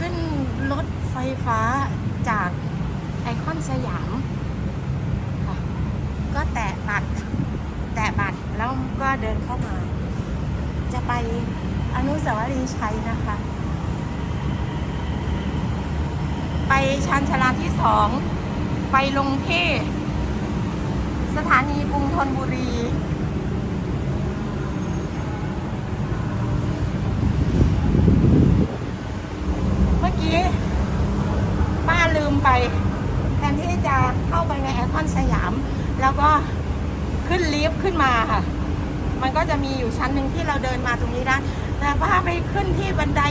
ขึ้นรถไฟฟ้าจากไอคอนสยามค่ะก็แตะบัตร แตะบัตรแล้วก็เดินเข้ามา จะไปอนุสาวรีย์ชัยนะคะ ไปชานชาลาที่สองไปลงที่สถานีกรุงธนบุรี เมื่อกี้ ป้าลืมไป แทนที่จะเข้าไปในไอคอนสยาม แล้วก็ขึ้นลิฟต์ขึ้นมาค่ะ มันก็จะมีอยู่ชั้นหนึ่งที่เราเดินมาตรงนี้ได้แต่ป้าไปขึ้นที่บันได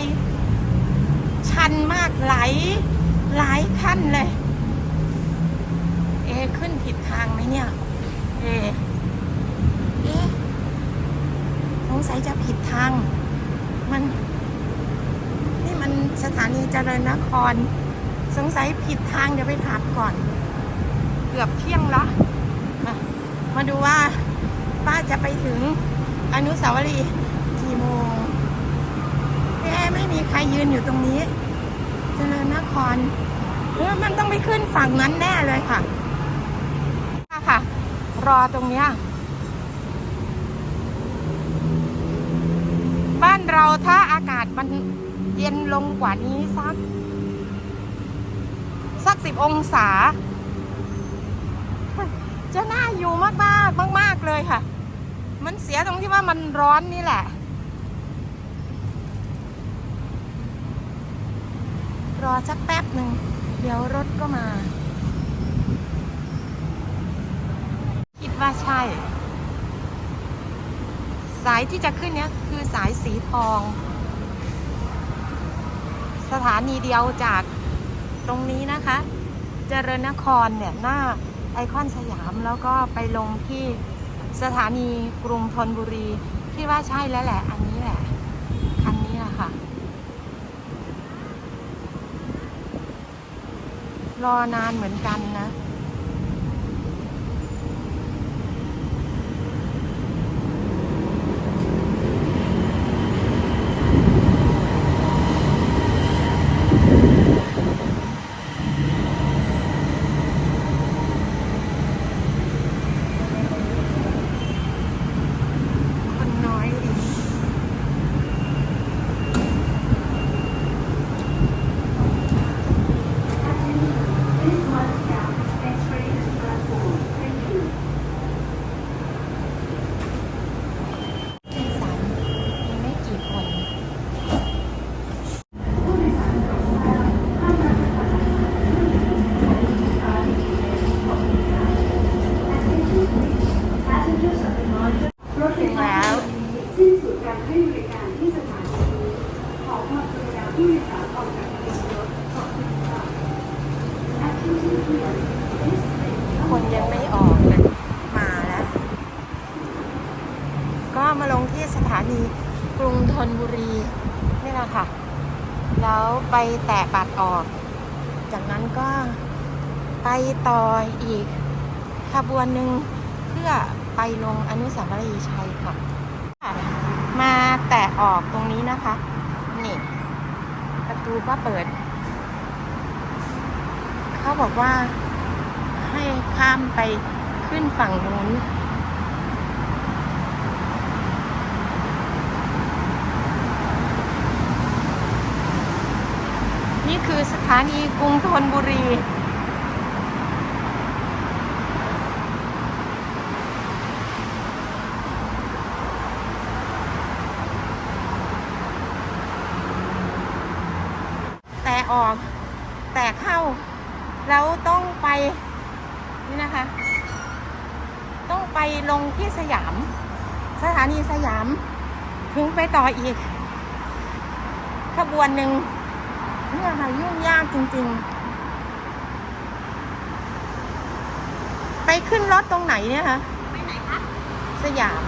ชันมากหลายหลายขั้นเลย เอขึ้นผิดทางไหมเนี่ย เอเอสงสัยจะผิดทาง มัน นี่มันสถานีเจริญนคร สงสัยผิดทางเดี๋ยวไปถามก่อน เกือบเที่ยงและมา มาดูว่าป้าจะไปถึงอนุสาวรีย์กี่โมงเอ๊ะไม่มีใครยืนอยู่ตรงนี้ เจริญนครเออมันต้องไปขึ้นฝั่งนั้นแน่เลยค่ะค่ะ รอตรงเนี้ยบ้านเราถ้าอากาศมันเย็นลงกว่านี้สักสักสิบองศา จะน่าอยู่มากมากมากมากเลยค่ะ มันเสียตรงที่ว่ามันร้อนนี่แหละ รอสักแป๊บหนึ่ง เดี๋ยวรถก็มา คิดว่าใช่ สายที่จะขึ้นเนี้ยคือสายสีทอง สถานีเดียวจากตรงนี้นะคะ เจริญนครเนี่ยหน้า ไอคอนสยามแล้วก็ไปลงที่สถานีกรุงธนบุรีที่ว่าใช่แล้วแหละ อันนี้แหละ คันนี้แหละค่ะ รอนานเหมือนกันนะ คนน้อยดิ ผู้โดยสารมีไม่กี่คน รถไฟฟ้าสิ้นสุดการ ให้บริการที่สถานีนี้ขอความกรุณาผู้โดยสารออกจากขบวนรถขอบคุณค่ะ Attention here this train คนยังไม่ออกเลยมาแล้ว ก็มาลงที่สถานีกรุงธนบุรีนี่แหละค่ะ แล้วไปแตะบัตรออก จากนั้นก็ไปต่ออีกขบวนหนึ่งเพื่อไปลงอนุสาวรีย์ชัยค่ะ แตะออกตรงนี้นะคะ นี่ ประตูก็เปิด เขาบอกว่าให้ข้ามไปขึ้นฝั่งนู้นนี่คือสถานีกรุงธนบุรี ออก แต่เข้า แล้วต้องไปนี่นะคะ ต้องไปลงที่สยาม สถานีสยาม ถึงไปต่ออีก ขบวนหนึ่งเนี่ยค่ะยุ่งยากจริง ๆ ไปขึ้นรถตรงไหนเนี่ยคะไปไหนคะสยาม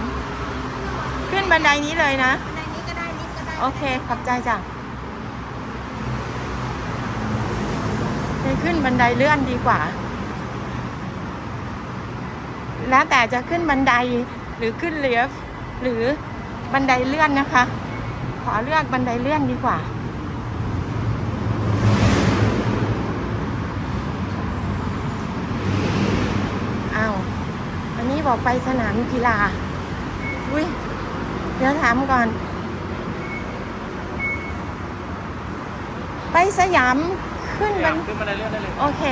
ขึ้นบันไดนี้เลยนะ บันไดนี้ก็ได้ ลิฟต์ก็ได้ โอเค ขอบใจจ้ะ ขึ้นบันไดเลื่อนดีกว่า แล้วแต่จะขึ้นบันไดหรือขึ้นเลียฟหรือบันไดเลื่อนนะคะ ขอเลือกบันไดเลื่อนดีกว่า อ้าววันนี้บอกไปสนามกีฬา อุ้ยเดี๋ยวถามก่อน ไปสยาม ขึ้นสบัยานมขึ้นบันไดเลื่อนได้เลย โอเค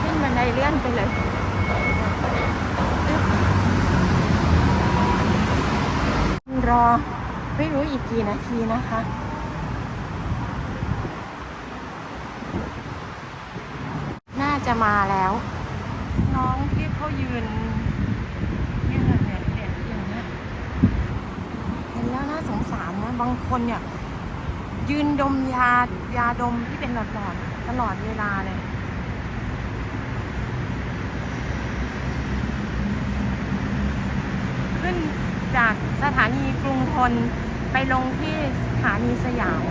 ขึ้นบันไดเลื่อนไปเลยรอไม่รู้อีกกี่นาทีนะคะน่าจะมาแล้ว น้องที่เขายืนเนี่ยเนี่ยเนี่ยอย่างเงี้ยเห็นแล้วน่า สารนะ บางคนเนี่ย ยืนดมยายาดมที่เป็นหลอดๆตลอดเวลาเลยขึ้นจากสถานีกรุงทนไปลงที่สถานีสยาม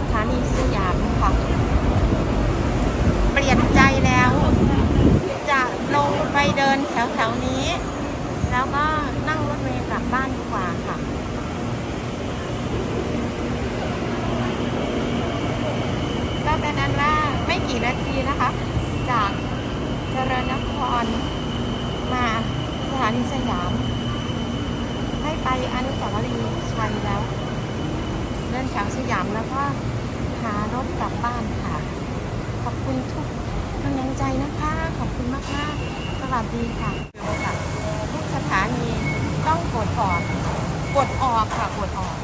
สถานีสยามค่ะ เปลี่ยนใจแล้ว จะลงไปเดินแถวๆนี้ แล้วก็นั่งรถเมล์กลับบ้านดีกว่าค่ะ ก็เป็นอันว่าไม่ กี่นาทีนะคะ จากเจริญนครมาสถานีสยาม ให้ไปอนุสาวรีย์ชัยแล้ว เดินแถวสยามแล้วก็หารถกลับบ้านค่ะ ขอบคุณทุกกำลังใจนะคะ ขอบคุณมากมากๆสวัสดีค่ะทุกสถานีต้องกดออก กดออกค่ะ กดออก